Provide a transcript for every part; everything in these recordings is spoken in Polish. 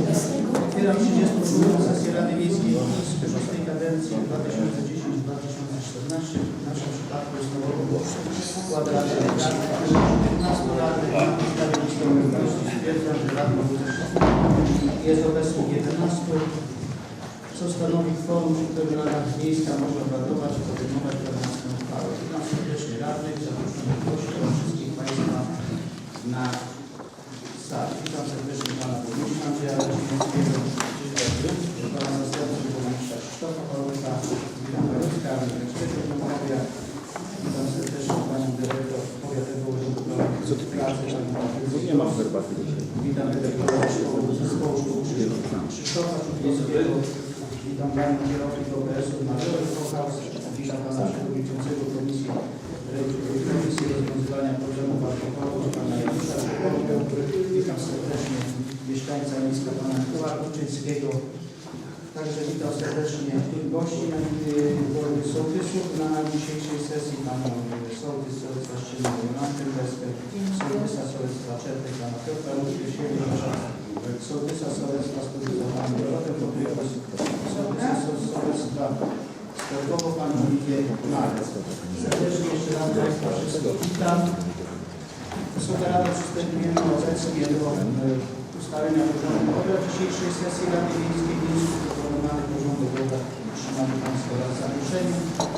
Otwieram 32 sesję Rady Miejskiej z 6 kadencji 2010-2014. W naszym przypadku jest nowo skład Rady Radnych. 15 radnych na podstawie listy obecności stwierdzam, że radnych jest obecnych 11, co stanowi kworum, przy którym Rada Miejska może obradować i podejmować prawomocną uchwałę. Witam serdecznie radnych, zaproszonych gości wszystkich Państwa na salę. Witam serdecznie Panią Dyrektor Powiatowego Urzędu Pracy, herbaty. Witam dyrektora Zespołu Szkół Krzysztofa Czublickiego. Witam Panią Kierownik OBS-u Marzenę Kochaus. Witam Pana Przewodniczącego Komisji Komisji Rozwiązywania Problemów Alkoholu Pana Janusza. Witam serdecznie mieszkańca miasta Pana Kuła Kuczyńskiego. Także witam serdecznie gości na y, sołtysów na dzisiejszej sesji. Panią sołtys sołtysa Szczelnego Jolantę Beskę, sołtysa sołectwa Czerpek Pana Piotra Łukiesiewicza, sołtysa sołectwa Studia Pana Dorotę Poprykus, sołtysa sołectwa Sportowo Pan Oliwier Marek. Serdecznie jeszcze raz Państwa wszystkich witam. Wysoka Rada przystępujemy obecnie do y, ustalenia porządku obrad dzisiejszej sesji Rady Miejskiej Miejskiej Zaproponowany porządek obrad otrzymany Państwo raz zaproszeni.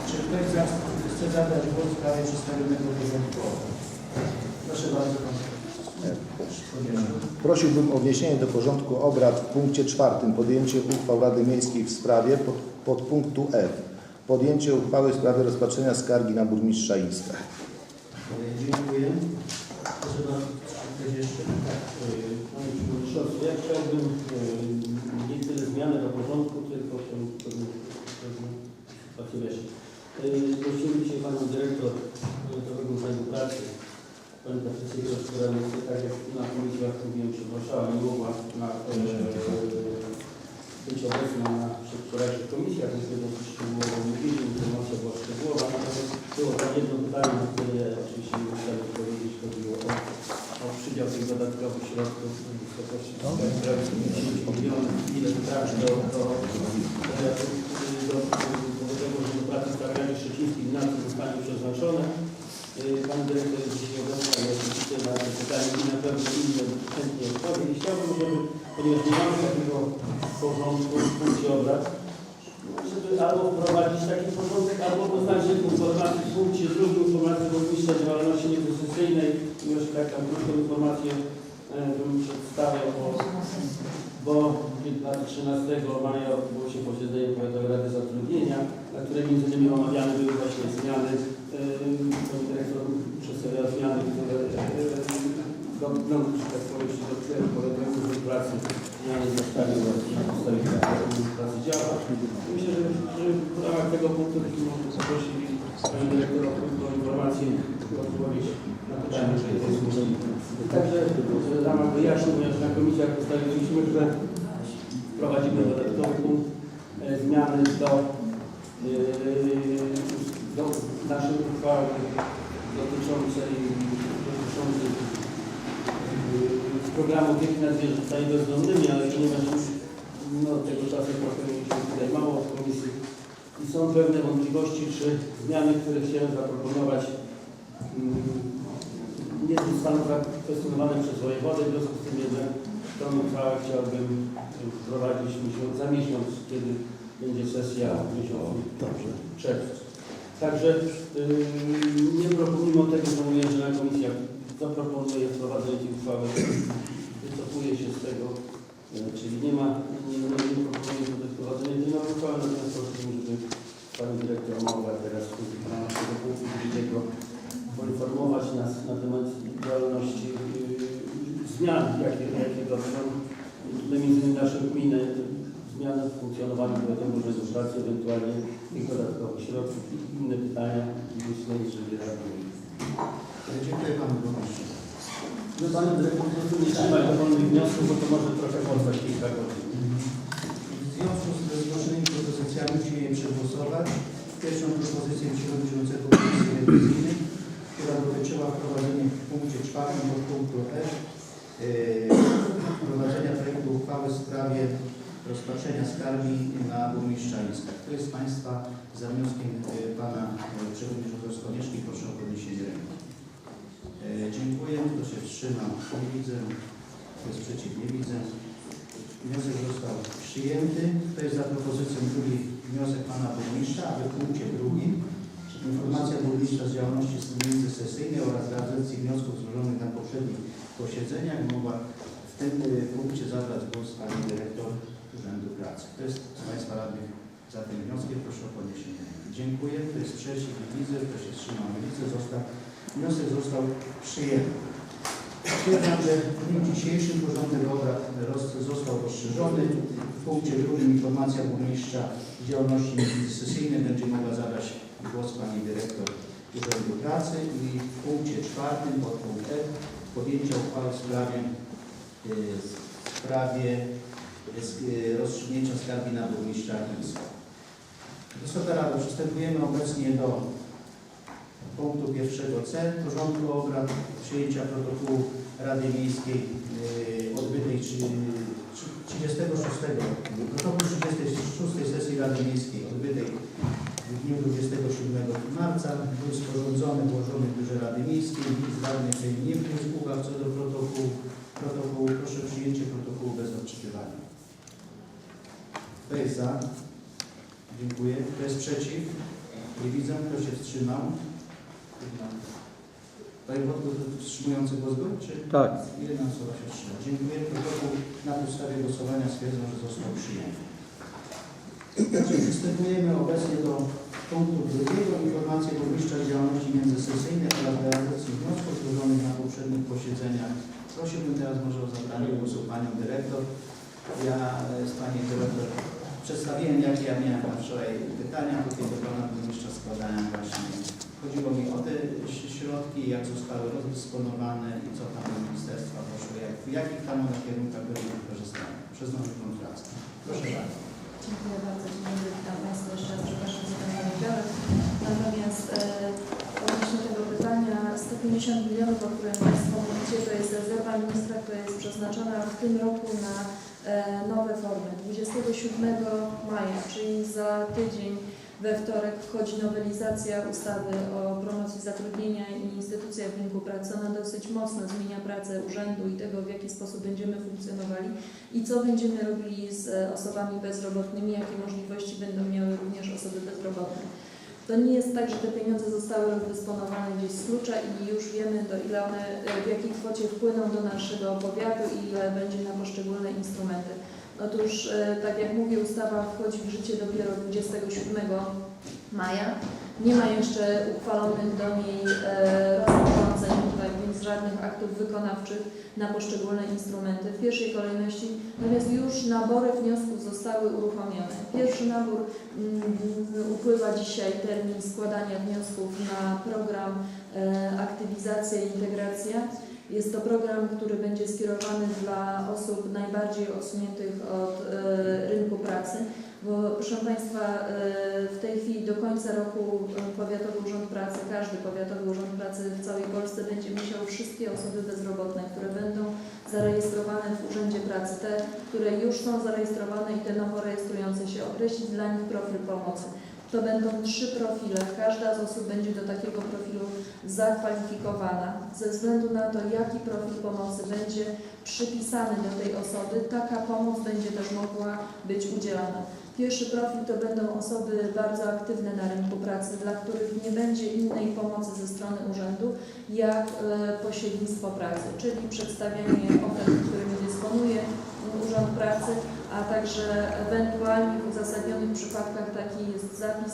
Czy ktoś z Was chce zabrać głos w sprawie przedstawionego porządku obrad? Proszę bardzo Pan. Prosiłbym o wniesienie do porządku obrad w punkcie czwartym podjęcie uchwał Rady Miejskiej w sprawie pod, podpunktu F. Podjęcie uchwały w sprawie rozpatrzenia skargi na burmistrza Istra. E, Dziękuję. Proszę bardzo, ktoś jeszcze? Tak. Panie Przewodniczący, ja chciałbym e, nie tyle zmiany do porządku, tylko pewną pewną sytuację wyjaśnić. E, Prosimy dzisiaj Panią Dyrektor Powiatowego Urzędu Pracy, Pani Patrycję która tak jak na komisjach mówiłem, przepraszała, nie mogła na, e, być obecna na wczorajszych komisjach, niestety dosyć szczegółowo mówili, informacja była szczegółowa, natomiast było tam jedno pytanie, na które oczywiście nie musiałem odpowiedzieć, chodziło o o przydział tych dodatkowych środków w wysokości prawie 50 milionów, ile trafi do, do, do, do Powiatowego Urzędu Pracy w Krajowie Szczecińskim na to zostanie przeznaczone. Pan dyrektor jest dzisiaj obecny i oczywiście na te pytanie i na pewno inne chętnie odpowie. I chciałbym, żeby, ponieważ nie mamy takiego porządku w punkcie obrad, żeby albo wprowadzić taki porządek, albo poznaczyć informację w punkcie drugim informację burmistrza działalności niekoncesyjnej, już taką krótką informację e, bym przedstawiał, bo, bo 13 maja odbyło się posiedzenie Powiatowej Rady Zatrudnienia, na którym między innymi omawiane były właśnie zmiany, pani dyrektor przedstawiała zmiany, które e, do, no, że tak Powiatowego Urzędu Pracy, zmiany zostały na podstawie Pracy działa. Myślę, że, że w ramach tego punktu byśmy poprosili Panią Dyrektor o krótką informację i odpowiedź na pytanie, które jest możliwe. Także w ramach wyjaśnień, ponieważ na komisjach ustaliliśmy, że wprowadzimy dodatkowy punkt e, zmiany do, e, do naszej uchwały dotyczącej, dotyczącej z programu opieki nad zwierzętami bezdomnymi, ale ponieważ już no, tego czasu trochę mieliśmy tutaj mało w komisji. I są pewne wątpliwości, czy zmiany, które chciałem zaproponować mm, nie zostaną zakwestionowane przez wojewodę, w związku z tym jednak tą uchwałę chciałbym wprowadzić miesiąc, za miesiąc, kiedy będzie sesja w miesiącu czerwcu. Także yy, nie proponuję tego, co mówiłem, że na komisjach zaproponuję wprowadzenie uchwały. Wycofuję się z tego, e, czyli nie ma, nie, nie, nie proponuję tutaj wprowadzenia. Tej nowej uchwały, natomiast prosimy, żeby Pani Dyrektor mogła teraz ramach tego punktu drugiego poinformować nas na temat działalności yy, zmian, jakie, jakie dotyczą tutaj między innymi naszej gminy, zmiany w funkcjonowaniu Powiatowego Urzędu Pracy, ewentualnie ich dodatkowych środków i inne pytania. Myślę, że radny. Dziękuję Panu Burmistrzu. No Panie Dyrektor, po prostu nie trzymaj do wolnych wniosków, bo to może trochę potrwać kilka godzin. W związku z zgłoszonymi propozycjami musimy je przegłosować. Pierwszą propozycję przewodniczącego Komisji Rewizyjnej, która dotyczyła wprowadzenia w punkcie czwartym od punktu F yy, wprowadzenia projektu uchwały w sprawie rozpatrzenia skargi na burmistrza Liska. Kto jest z Państwa za wnioskiem e, Pana e, Przewodniczącego Skonieczki? Proszę o podniesienie ręki. E, Dziękuję. Kto się wstrzymał? Nie widzę. Kto jest przeciw? Nie widzę. Wniosek został przyjęty. Kto jest za propozycją drugi wniosek Pana Burmistrza, aby w punkcie drugim informacja burmistrza z działalności międzysesyjnej oraz realizacji wniosków złożonych na poprzednich posiedzeniach mogła w tym punkcie zabrać głos Pani Dyrektor Urzędu Pracy. Kto jest z Państwa radnych za tym wnioskiem? Proszę o podniesienie ręki. Dziękuję. Kto jest przeciw? Nie Widzę. Kto się wstrzymał? Widzę. Został, wniosek został przyjęty. Stwierdzam, że w dniu dzisiejszym porządek obrad został rozszerzony. W punkcie drugim informacja burmistrza działalności międzysesyjnej będzie mogła zabrać głos Pani Dyrektor Urzędu Pracy i w punkcie czwartym podpunkt E podjęcia uchwały w sprawie, y, w sprawie rozstrzygnięcia skargi na burmistrza Gdańska. Wysoka Rado, przystępujemy obecnie do punktu pierwszego C porządku obrad przyjęcia protokołu Rady Miejskiej y, odbytej trzy- trzy- 36 protokół 36 sesji Rady Miejskiej odbytej w dniu 27 marca był sporządzony, włożony w Biurze Rady Miejskiej. Nikt z radnych Sejmu nie wniósł uwag co do protokołu. protokołu. Proszę o Kto jest za? Dziękuję. Kto jest przeciw? Nie widzę. Kto się wstrzymał? Panie Wodku, wstrzymujący głos był, czy? Tak. Jedna osoba się wstrzymała. Dziękuję. Protokół na podstawie głosowania stwierdzam, że został przyjęty. Przystępujemy obecnie do punktu drugiego. Informacje burmistrza działalności międzysesyjnej oraz realizacji wniosków złożonych na poprzednich posiedzeniach. Prosiłbym teraz może o zabranie głosu Panią Dyrektor. Ja z Pani Dyrektor przedstawiłem, jakie ja miałem na wczoraj pytania, tutaj do Pana Burmistrza składałem właśnie. Chodziło mi o te środki, jak zostały rozdysponowane i co tam do ministerstwa poszło, jak, w jakich tam one kierunkach były wykorzystane przez nowy kontrakt. Proszę bardzo. Dziękuję bardzo. Dzień dobry, witam Państwa jeszcze raz. Przepraszam za ten poniedziałek. Natomiast e, odnośnie tego pytania, 150 milionów, o którym Państwo mówicie, to jest rezerwa ministra, która jest przeznaczona w tym roku na nowe formy. 27 maja, czyli za tydzień we wtorek wchodzi nowelizacja ustawy o promocji zatrudnienia i instytucjach rynku pracy. Ona dosyć mocno zmienia pracę urzędu i tego, w jaki sposób będziemy funkcjonowali i co będziemy robili z e, osobami bezrobotnymi, jakie możliwości będą miały również osoby bezrobotne. To nie jest tak, że te pieniądze zostały rozdysponowane gdzieś z klucza i już wiemy, do ile one, w jakiej kwocie wpłyną do naszego powiatu i ile będzie na poszczególne instrumenty. Otóż, e, tak jak mówię, ustawa wchodzi w życie dopiero 27 maja. Nie ma jeszcze uchwalonych do niej e, rozporządzeń, żadnych aktów wykonawczych na poszczególne instrumenty. W pierwszej kolejności, natomiast już nabory wniosków zostały uruchomione. Pierwszy nabór mm, upływa dzisiaj termin składania wniosków na program e, Aktywizacja i Integracja. Jest to program, który będzie skierowany dla osób najbardziej odsuniętych od e, rynku pracy, bo proszę Państwa, e, w tej chwili do końca roku e, Powiatowy Urząd Pracy, każdy Powiatowy Urząd Pracy w całej Polsce będzie musiał wszystkie osoby bezrobotne, które będą zarejestrowane w Urzędzie Pracy, te, które już są zarejestrowane i te nowo rejestrujące się, określić dla nich profil pomocy. To będą trzy profile. Każda z osób będzie do takiego profilu zakwalifikowana. Ze względu na to, jaki profil pomocy będzie przypisany do tej osoby, taka pomoc będzie też mogła być udzielana. Pierwszy profil to będą osoby bardzo aktywne na rynku pracy, dla których nie będzie innej pomocy ze strony urzędu, jak e, pośrednictwo pracy, czyli przedstawianie ofert, którymi dysponuje Urząd Pracy, a także ewentualnie w uzasadnionych przypadkach taki jest zapis,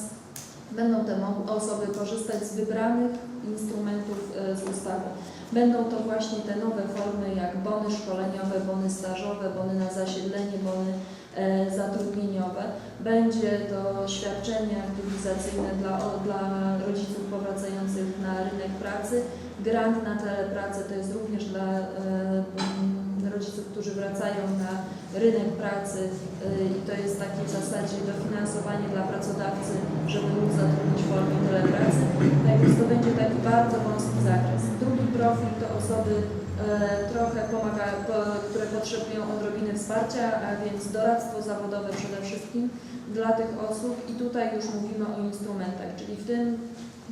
będą te osoby korzystać z wybranych instrumentów e, z ustawy. Będą to właśnie te nowe formy jak bony szkoleniowe, bony stażowe, bony na zasiedlenie, bony e, zatrudnieniowe. Będzie to świadczenie aktywizacyjne dla, dla rodziców powracających na rynek pracy. Grant na telepracę to jest również dla rynek pracy y, i to jest takie w zasadzie dofinansowanie dla pracodawcy, żeby móc zatrudnić w formie telepracy. Tak więc to będzie taki bardzo wąski zakres. Drugi profil to osoby trochę pomaga, po- które potrzebują odrobiny wsparcia, a więc doradztwo zawodowe przede wszystkim dla tych osób i tutaj już mówimy o instrumentach, czyli w tym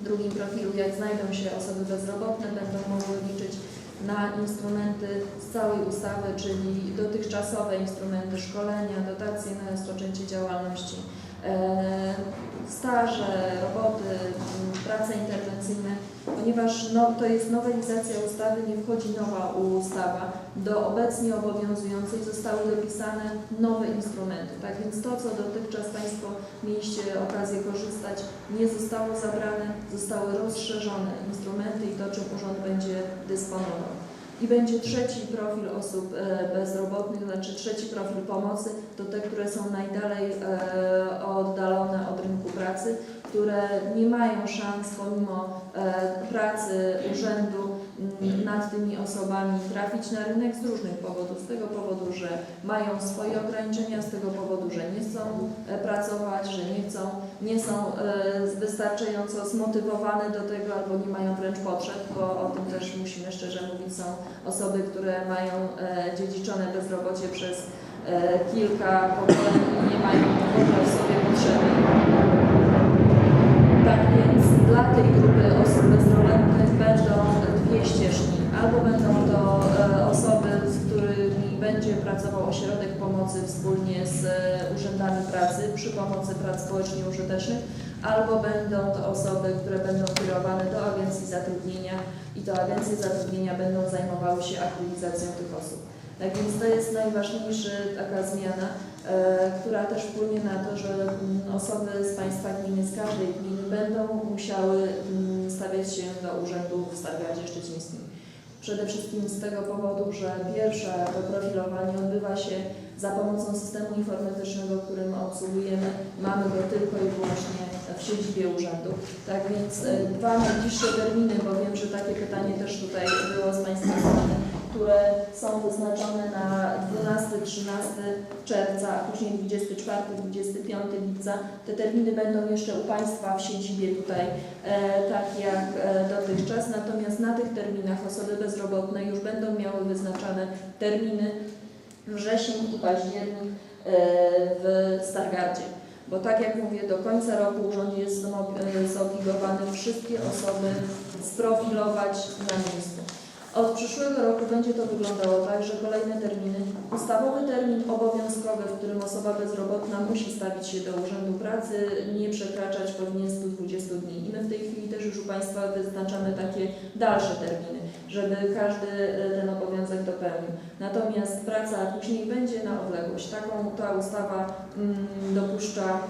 drugim profilu, jak znajdą się osoby bezrobotne, będą mogły liczyć na instrumenty z całej ustawy, czyli dotychczasowe instrumenty szkolenia, dotacje na rozpoczęcie działalności, staże, roboty, prace interwencyjne, ponieważ no, to jest nowelizacja ustawy, nie wchodzi nowa ustawa. Do obecnie obowiązującej zostały dopisane nowe instrumenty. Tak więc to, co dotychczas Państwo mieliście okazję korzystać, nie zostało zabrane, zostały rozszerzone instrumenty i to, czym urząd będzie dysponował. I będzie trzeci profil osób e, bezrobotnych, znaczy trzeci profil pomocy, to te, które są najdalej e, oddalone od rynku pracy, które nie mają szans pomimo e, pracy urzędu nad tymi osobami trafić na rynek z różnych powodów. Z tego powodu, że mają swoje ograniczenia, z tego powodu, że nie chcą e, pracować, że nie chcą, nie są e, wystarczająco zmotywowane do tego albo nie mają wręcz potrzeb, bo o tym też musimy szczerze mówić, są osoby, które mają e, dziedziczone bezrobocie przez kilka pokoleń i nie mają w sobie potrzeby. Tak więc dla tej grupy osób bezrobotnych będą dwie ścieżki. Albo będą to e, osoby, z którymi będzie pracował ośrodek pomocy wspólnie z e, urzędami pracy przy pomocy prac społecznie użytecznych, albo będą to osoby, które będą kierowane do agencji zatrudnienia i to agencje zatrudnienia będą zajmowały się aktywizacją tych osób. Tak więc to jest najważniejsza taka zmiana, e, która też wpłynie na to, że mm, osoby z Państwa gminy, z każdej gminy będą musiały mm, stawiać się do urzędu w Stargardzie Szczecińskim. Przede wszystkim z tego powodu, że pierwsze to profilowanie odbywa się za pomocą systemu informatycznego, którym obsługujemy. Mamy go tylko i wyłącznie w siedzibie urzędu. Tak więc e, dwa najbliższe terminy, bo wiem, że takie pytanie też tutaj było z Państwa strony, które są wyznaczone na 12-13 czerwca, a później 24-25 lipca. Te terminy będą jeszcze u Państwa w siedzibie tutaj, e, tak jak e, dotychczas. Natomiast na tych terminach osoby bezrobotne już będą miały wyznaczane terminy wrzesień i październik e, w Stargardzie. Bo tak jak mówię, do końca roku urząd jest zobligowany wszystkie osoby sprofilować na miejscu. Od przyszłego roku będzie to wyglądało tak, że kolejne terminy, ustawowy termin obowiązkowy, w którym osoba bezrobotna musi stawić się do Urzędu Pracy, nie przekraczać powinien 120 dni. I my w tej chwili też już u Państwa wyznaczamy takie dalsze terminy, żeby każdy e, ten obowiązek dopełnił. Natomiast praca później będzie na odległość. Taką ta ustawa mm, dopuszcza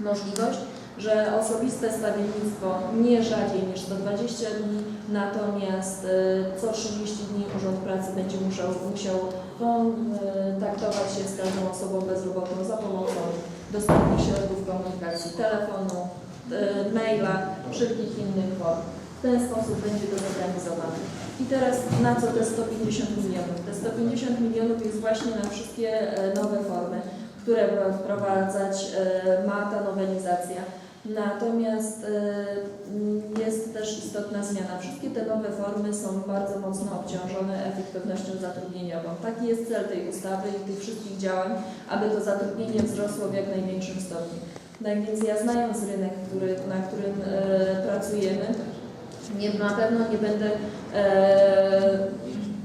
możliwość, że osobiste stawiennictwo nie rzadziej niż 120 dni, natomiast e, co 30 dni Urząd Pracy będzie musiał, musiał kontaktować się z każdą osobą bezrobotną za pomocą dostępnych środków komunikacji, telefonu, e, maila, wszelkich innych form. W ten sposób będzie to zorganizowane. I teraz na co te 150 milionów? Te 150 milionów jest właśnie na wszystkie nowe formy, które wprowadzać ma ta nowelizacja. Natomiast e, m, jest też istotna zmiana. Wszystkie te nowe formy są bardzo mocno obciążone efektywnością zatrudnieniową. Taki jest cel tej ustawy i tych wszystkich działań, aby to zatrudnienie wzrosło w jak największym stopniu. Tak więc ja znając rynek, który, na którym e, pracujemy, nie, na pewno nie będę e,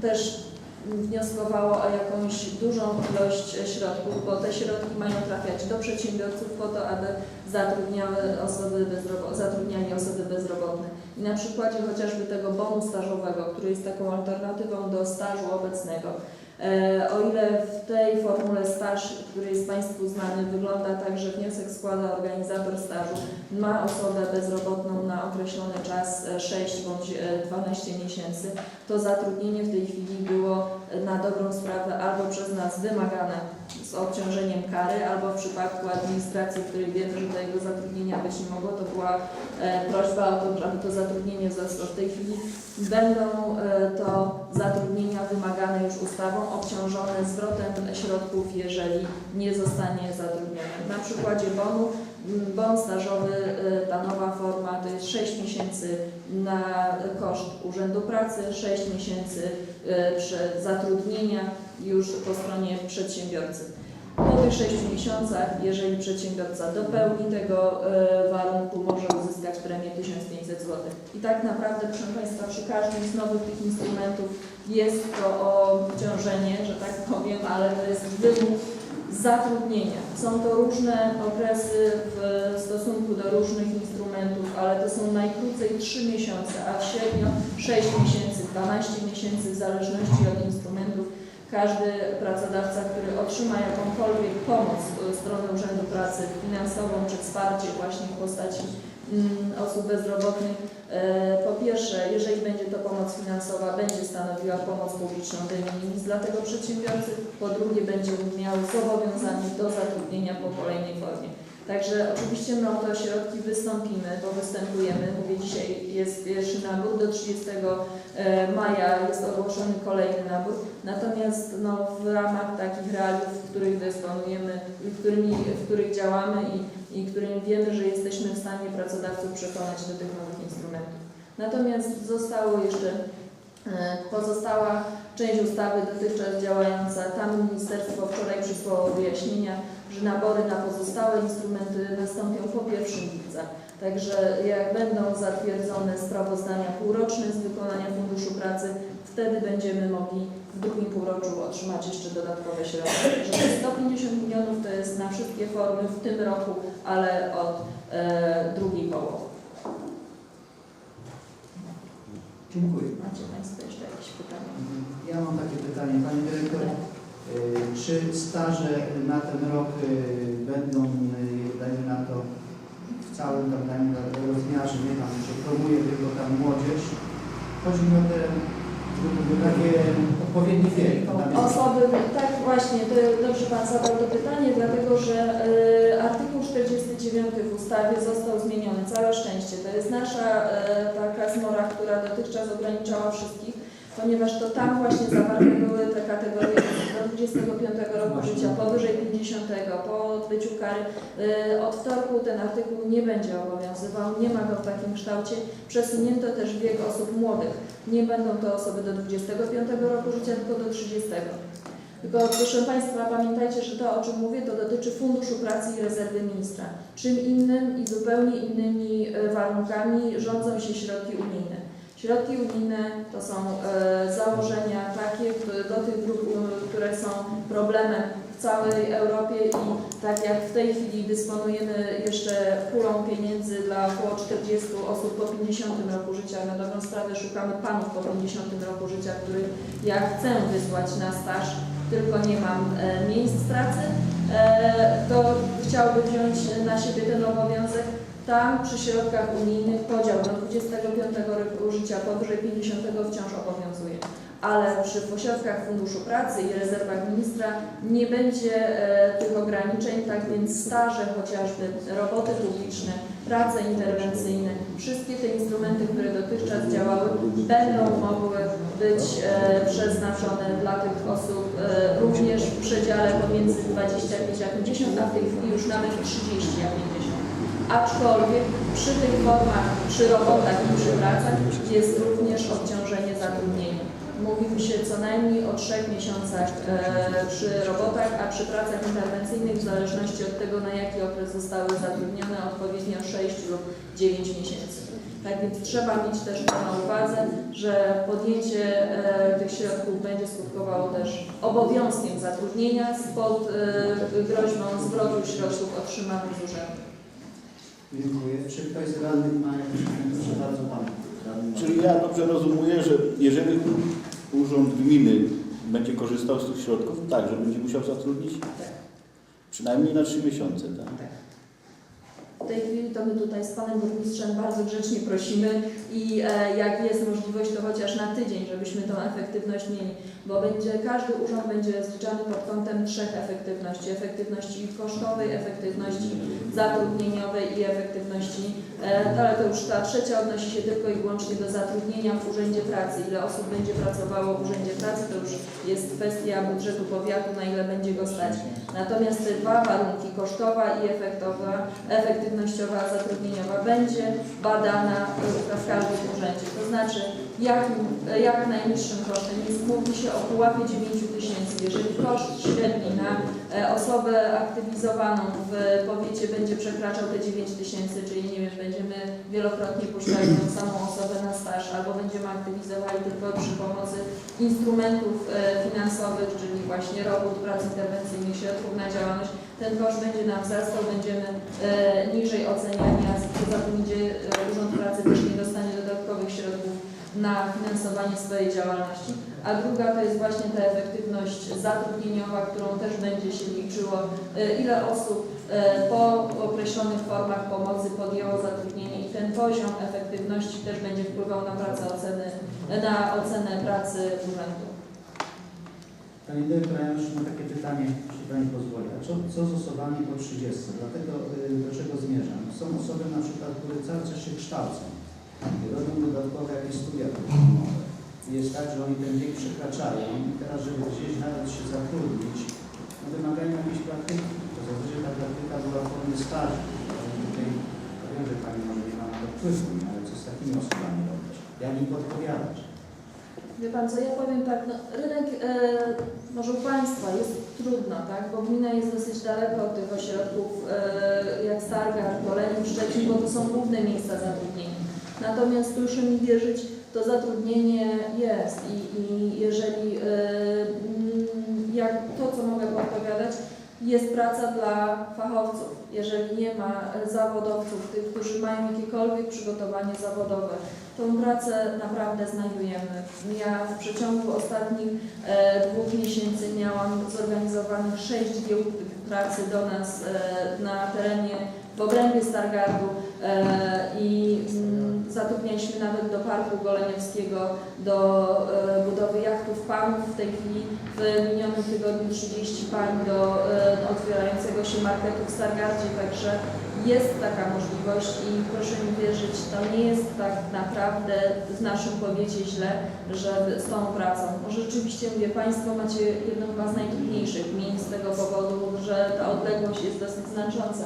też wnioskowała o jakąś dużą ilość środków, bo te środki mają trafiać do przedsiębiorców po to, aby zatrudniały osoby zatrudniali osoby bezrobotne. I na przykładzie chociażby tego bonu stażowego, który jest taką alternatywą do stażu obecnego, O ile w tej formule staż, który jest Państwu znany, wygląda tak, że wniosek składa organizator stażu, ma osobę bezrobotną na określony czas e, 6 bądź e, 12 miesięcy, to zatrudnienie w tej chwili było e, na dobrą sprawę albo przez nas wymagane z obciążeniem kary, albo w przypadku administracji, w której wiemy, że tego zatrudnienia być nie mogło, to była e, prośba o to, aby to zatrudnienie wzrosło. W tej chwili będą e, to zatrudnienia wymagane już ustawą, obciążone zwrotem środków, jeżeli nie zostanie zatrudniony. Na przykładzie bonu, bon stażowy, e, ta nowa forma to jest 6 miesięcy na koszt Urzędu Pracy, 6 miesięcy przy zatrudnienia już po stronie przedsiębiorcy. Po tych 6 miesiącach, jeżeli przedsiębiorca dopełni tego e, warunku, może uzyskać premię 1500 zł. I tak naprawdę, proszę Państwa, przy każdym z nowych tych instrumentów jest to obciążenie, że tak powiem, ale to jest wymóg zatrudnienia. Są to różne okresy w stosunku do różnych instrumentów, ale to są najkrócej 3 miesiące, a średnio 6 miesięcy, 12 miesięcy w zależności od instrumentów. Każdy pracodawca, który otrzyma jakąkolwiek pomoc strony Urzędu Pracy finansową czy wsparcie właśnie w postaci osób bezrobotnych, e, po pierwsze, jeżeli będzie to pomoc finansowa, będzie stanowiła pomoc publiczną de minimis dla tego przedsiębiorcy, po drugie będzie miał zobowiązanie do zatrudnienia po kolejnej formie. Także oczywiście my o te środki wystąpimy, bo występujemy. Mówię, dzisiaj jest pierwszy nabór, do 30 e, maja jest ogłoszony kolejny nabór. Natomiast no, w ramach takich realiów, w których dysponujemy, i którymi, w których działamy i, i którymi wiemy, że jesteśmy w stanie pracodawców przekonać do tych nowych instrumentów. Natomiast zostało jeszcze e, pozostała część ustawy dotychczas działająca. Tam ministerstwo wczoraj przysłało wyjaśnienia, że nabory na pozostałe instrumenty nastąpią po 1 lipca. Także jak będą zatwierdzone sprawozdania półroczne z wykonania Funduszu Pracy, wtedy będziemy mogli w drugim półroczu otrzymać jeszcze dodatkowe środki. Że te 150 milionów to jest na wszystkie formy w tym roku, ale od e, drugiej połowy. Dziękuję. Macie Państwo jeszcze jakieś pytania? Ja mam takie pytanie, Pani Dyrektor. y, Czy staże na ten rok y, będą, y, dajmy na to, w całym tam, dajmy na to rozmiarze, nie tam, że promuje tylko tam młodzież? Chodzi mi o te y, takie odpowiedni wiek. tam jest- Osoby, tak właśnie, to dobrze Pan zadał to pytanie, dlatego że y, artykuł 49 w ustawie został zmieniony, całe szczęście. To jest nasza y, taka zmora, która dotychczas ograniczała wszystkich, ponieważ to tam właśnie zawarte były te kategorie do 25 roku życia, powyżej 50, po odbyciu kary. Y, od wtorku ten artykuł nie będzie obowiązywał, nie ma go w takim kształcie. Przesunięto też wiek osób młodych. Nie będą to osoby do 25 roku życia, tylko do 30. Tylko proszę Państwa, pamiętajcie, że to o czym mówię, to dotyczy Funduszu Pracy i Rezerwy Ministra. Czym innym i zupełnie innymi e, warunkami rządzą się środki unijne. Środki unijne to są e, założenia takie które- do tych grup, e, które są problemem w całej Europie i tak jak w tej chwili dysponujemy jeszcze pulą pieniędzy dla około 40 osób po 50 roku życia, na dobrą sprawę szukamy panów po 50 roku życia, których ja chcę wysłać na staż, tylko nie mam e, miejsc pracy, e, to chciałby wziąć na siebie ten obowiązek. Tam przy środkach unijnych podział do 25 roku życia powyżej 50 wciąż obowiązuje. Ale przy pośrodkach Funduszu Pracy i rezerwach ministra nie będzie e, tych ograniczeń, tak więc staże chociażby, roboty publiczne, prace interwencyjne, wszystkie te instrumenty, które dotychczas działały, będą mogły być e, przeznaczone dla tych osób e, również w przedziale pomiędzy 25 a 50, a w tej chwili już nawet 30 a 50. Aczkolwiek przy tych formach, przy robotach i przy pracach jest również obciążenie zatrudnienia. Mówimy się co najmniej o trzech miesiącach e, przy robotach, a przy pracach interwencyjnych w zależności od tego, na jaki okres zostały zatrudnione, odpowiednio 6 lub 9 miesięcy. Tak więc trzeba mieć też to na uwadze, że podjęcie e, tych środków będzie skutkowało też obowiązkiem zatrudnienia spod e, groźbą zwrotu środków otrzymanych z urzędu. Dziękuję. Czy ktoś z radnych ma jakieś pytania? Proszę bardzo Pan. Czyli ja dobrze rozumuję, że jeżeli urząd gminy będzie korzystał z tych środków, tak, że będzie musiał zatrudnić? Przynajmniej na 3 miesiące, tak? W tej chwili to my tutaj z Panem Burmistrzem bardzo grzecznie prosimy i e, jak jest możliwość, to chociaż na tydzień, żebyśmy tą efektywność mieli, bo będzie, każdy urząd będzie rozliczany pod kątem trzech efektywności. Efektywności kosztowej, efektywności zatrudnieniowej i efektywności, e, ale to już ta trzecia odnosi się tylko i wyłącznie do zatrudnienia w Urzędzie Pracy. Ile osób będzie pracowało w Urzędzie Pracy, to już jest kwestia budżetu powiatu, na ile będzie go stać. Natomiast te dwa warunki, kosztowa i efektowa, efektywnościowa, zatrudnieniowa, będzie badana w urzędzie. To znaczy, jak najniższym kosztem jest, mówi się o pułapie 9 tysięcy. Jeżeli koszt średni na e, osobę aktywizowaną w powiecie będzie przekraczał te 9 tysięcy, czyli nie wiem, będziemy wielokrotnie puszczali tą samą osobę na staż, albo będziemy aktywizowali tylko przy pomocy instrumentów e, finansowych, czyli właśnie robót, prac interwencyjnych, środków na działalność, ten koszt będzie nam wzrastał, będziemy e, niżej oceniani, a za tym idzie e, Urząd Pracy też nie dostanie dodatkowych środków na finansowanie swojej działalności. A druga to jest właśnie ta efektywność zatrudnieniowa, którą też będzie się liczyło, e, ile osób e, po określonych formach pomocy podjęło zatrudnienie i ten poziom efektywności też będzie wpływał na pracę oceny, na ocenę pracy urzędu. Pani dyrektor, ja już mam takie pytanie, jeśli Pani pozwoli. A co, co z osobami po 30? Dlatego y, do czego zmierzam? Są osoby na przykład, które cały czas się kształcą robią dodatkowe jakieś studia podyplomowe. Jest tak, że oni ten wiek przekraczają i teraz, żeby gdzieś nawet się zatrudnić, no wymagają jakiejś praktyki. To zazwyczaj ta praktyka była w formie staży. Tutaj, ja wiem, że Pani może nie ma na to wpływu, ale co z takimi osobami robić? Jak im podpowiadać? Wie Pan co, ja powiem tak, no, rynek e, może u Państwa jest trudno, tak, bo gmina jest dosyć daleko od tych ośrodków e, jak Stargard, Goleniów, Szczecin, bo to są główne miejsca zatrudnienia. Natomiast proszę mi wierzyć, to zatrudnienie jest i, i jeżeli mm, jak to, co mogę podpowiadać, jest praca dla fachowców. Jeżeli nie ma zawodowców, tych, którzy mają jakiekolwiek przygotowanie zawodowe, tą pracę naprawdę znajdujemy. Ja w przeciągu ostatnich e, dwóch miesięcy miałam zorganizowanych sześć dzieł pracy do nas e, na terenie w obrębie Stargardu e, i mm, zatrudnialiśmy nawet do Parku Goleniowskiego do e, budowy jachtów panów. W tej chwili w minionym tygodniu 30 pań do e, otwierającego się marketu w Stargardzie, także jest taka możliwość i proszę mi wierzyć, to nie jest tak naprawdę w naszym powiecie źle, że z tą pracą. Rzeczywiście mówię, Państwo macie jedno chyba z najtrudniejszych miejsc z tego powodu, że ta odległość jest dosyć znacząca.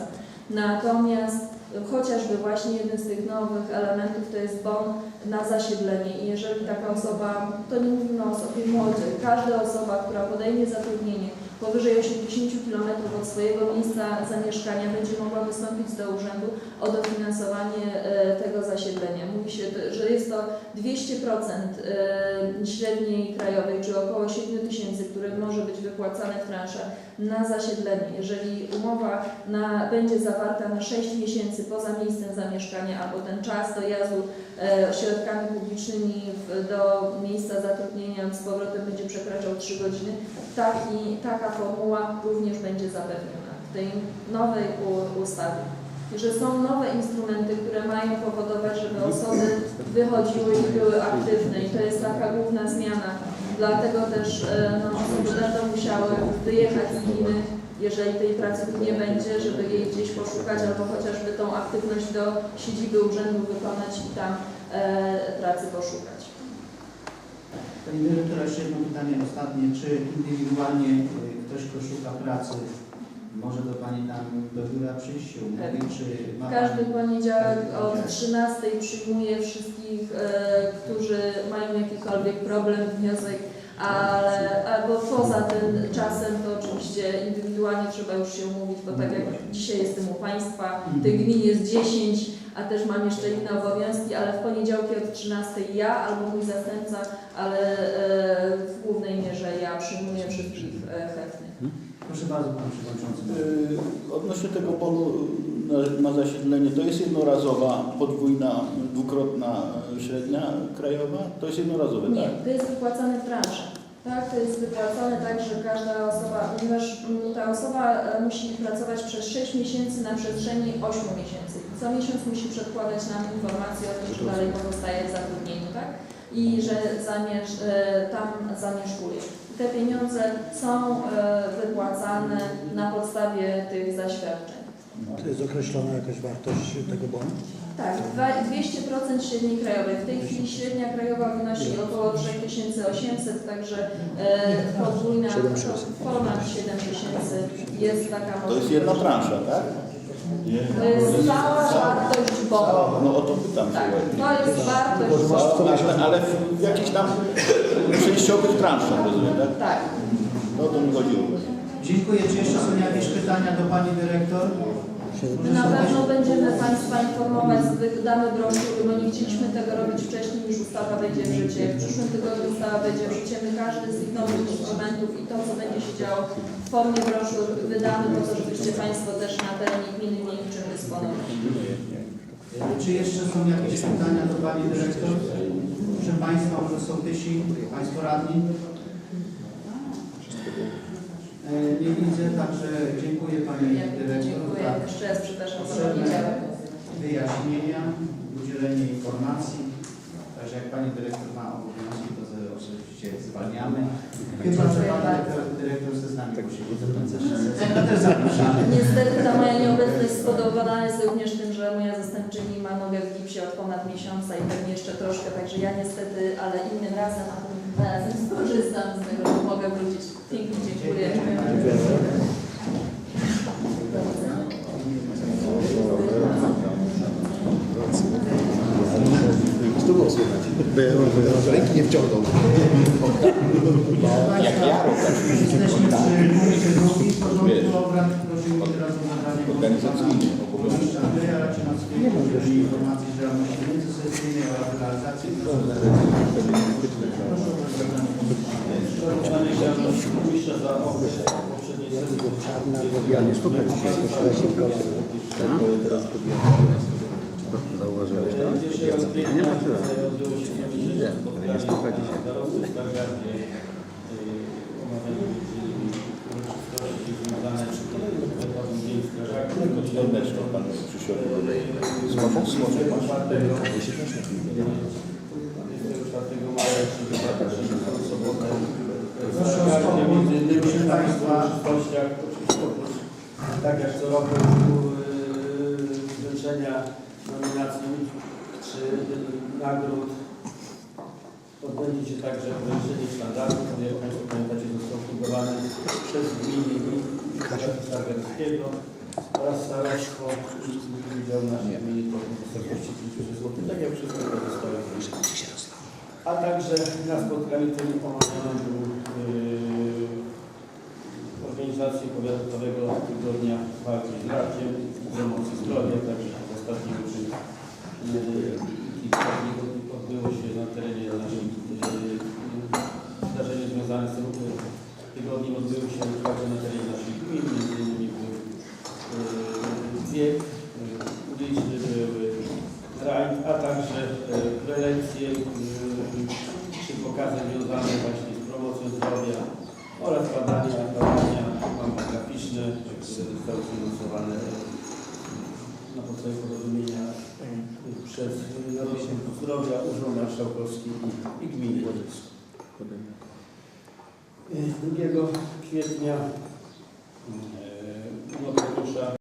Natomiast chociażby właśnie jeden z tych nowych elementów to jest bon na zasiedlenie. I jeżeli taka osoba, to nie mówimy o osobie młodej, każda osoba, która podejmie zatrudnienie powyżej 80 km od swojego miejsca zamieszkania będzie mogła wystąpić do urzędu o dofinansowanie e, tego zasiedlenia. Mówi się, że jest to 200% e, średniej krajowej, czy około 7 tysięcy, które może być wypłacane w transzach na zasiedlenie. Jeżeli umowa na, będzie zawarta na 6 miesięcy poza miejscem zamieszkania albo ten czas dojazdu środkami publicznymi do miejsca zatrudnienia z powrotem będzie przekraczał 3 godziny, taki, taka formuła również będzie zapewniona w tej nowej ustawie. Że są nowe instrumenty, które mają powodować, żeby osoby wychodziły i były aktywne i to jest taka główna zmiana. Dlatego też e, no, osoby będą musiały wyjechać z gminy, jeżeli tej pracy tu nie będzie, żeby jej gdzieś poszukać albo chociażby tą aktywność do siedziby urzędu wykonać i tam e, pracy poszukać. Pani dyrektor, jeszcze jedno pytanie ostatnie. Czy indywidualnie y, ktoś, kto szuka pracy, może do Pani tam do biura przyjść się umówić, czy ma Każdy poniedziałek od 13 przyjmuje wszystkich, e, którzy mają jakikolwiek problem, wniosek, ale albo poza tym czasem to oczywiście indywidualnie trzeba już się umówić, bo tak jak dzisiaj jestem u Państwa, tych gmin jest 10, a też mam jeszcze inne obowiązki, ale w poniedziałki od 13 ja albo mój zastępca, ale e, w głównej mierze ja przyjmuję wszystkich e, chętnych. Proszę bardzo, Pan Przewodniczący. Yy, Odnośnie tego bonu na, zasiedlenie, to jest jednorazowa, podwójna, dwukrotna yy, średnia krajowa? To jest jednorazowe, Nie, tak? to jest wypłacane w. Tak, to jest wypłacane tak, że każda osoba, ponieważ ta osoba e, musi pracować przez 6 miesięcy na przestrzeni 8 miesięcy. co miesiąc musi przedkładać nam informację o tym, czy dalej pozostaje w zatrudnieniu, tak? I że zamierz, e, tam zamieszkuje. Te pieniądze są e, wypłacane na podstawie tych zaświadczeń. To jest określona jakaś wartość tego bonu? Tak, dwa- 200% średniej krajowej. W tej chwili średnia krajowa wynosi około 3800, także e, podwójna, 7600. ponad 7000 jest taka To jest jedna transza, tak? To jest cała wartość bonu. No o to pytam Tak, to jest wartość bonu. Ale, ale w jakichś tam przejściowych transzach, rozumiem, tak? Tak. No to mi chodziło. Dziękuję. Czy jeszcze są jakieś pytania do Pani Dyrektor? My na pewno będziemy Państwa informować, wydamy broszury, bo nie chcieliśmy tego robić wcześniej niż ustawa wejdzie w życie. W przyszłym tygodniu ustawa wejdzie w życie. My każdy z tych nowych instrumentów i to, co będzie się działo w formie broszur wydamy po to, żebyście Państwo też na terenie gminy mieli czym dysponować. Czy jeszcze są jakieś pytania do Pani Dyrektor? Proszę Państwa, może sołtysi, Państwo radni? E, Nie widzę, także dziękuję Pani Dyrektor Dziękuję. za Jeszcze raz przepraszam za poniedziałek. wyjaśnienia, udzielenie informacji. Także jak Pani Dyrektor ma obowiązki, to ze- oczywiście zwalniamy. Chyba, że Pan Dyrektor, dyrektor chce z nami posiedzieć. To też zapraszamy. Niestety ta moja nieobecność spowodowana jest również tym, że moja zastępczyni ma nogę w gipsie od ponad miesiąca i pewnie jeszcze troszkę, także ja niestety, ale innym razem, a tym razem skorzystam z tego, że mogę wrócić. Pięknie dziękuję. To było słychać. Ręki nie wciągnął. Jak ja Jesteśmy przy punkcie drugim porządku obrad. Prosimy teraz o zabranie głosu Organizacyjnie Raczynowskiego, udzielenie informacji z działalności międzysesyjnej realizacji wniosku. Proszę o zabranie głosu. Sprawozdanie działalności burmistrza za okres poprzedniej sesji. Ja nie słuchaj dzisiaj, Teraz Zauważyłeś, tak? Pierwszego kwietnia Nie ma tyle. odbyło się komisyjne Nie, spotkanie nie słucha dzisiaj. zarówno w Stargardzie, yy, omawiane uroczystości związane z Zakładem Dzień Strażaków. Świąteczną pan przyszedł. Smoczek, smoczek masz? 24 maja, czyli w sobotę. W Proszę o spokój. między innymi Proszę w Państwa. Oprócz, tak jak co roku, yy, wręczenia nominacji czy nagród odbędzie się także wręczenie sztandarów, które jak Państwo pamiętacie został fundowany przez gminy i Stargardzkiego oraz starostwo i udział naszej gminy w wysokości 500 zł, tak jak wszystko pozostałe. A także na spotkaniu tym omawianym był yy, organizację Powiatowego Tygodnia Walki z Rakiem Promocji Zdrowia, także w ostatnim